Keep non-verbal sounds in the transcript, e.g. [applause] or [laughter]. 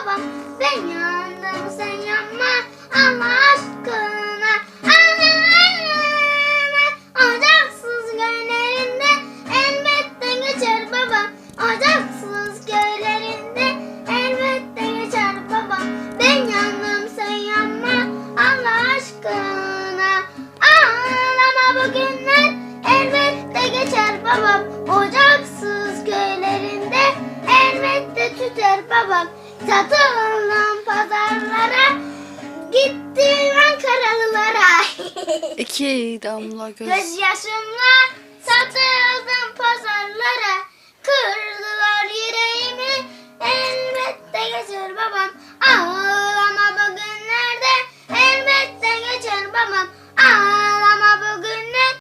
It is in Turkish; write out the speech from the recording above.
baba ben yandım sen yapma Allah aşkına Allah aşkına Ocaksız göllerinde elbette geçer baba. Ocaksız göllerinde elbette geçer baba. Ben yandım sen yapma Allah aşkına Ağlama bugünler. Elbette geçer baba. Ocaksız göllerinde elbette tüter babam Satıldım pazarlara. Gittim Ankaralılara. [laughs] İki damla göz. Göz yaşımla satıldım pazarlara. Kırdılar yüreğimi. Elbette geçer babam.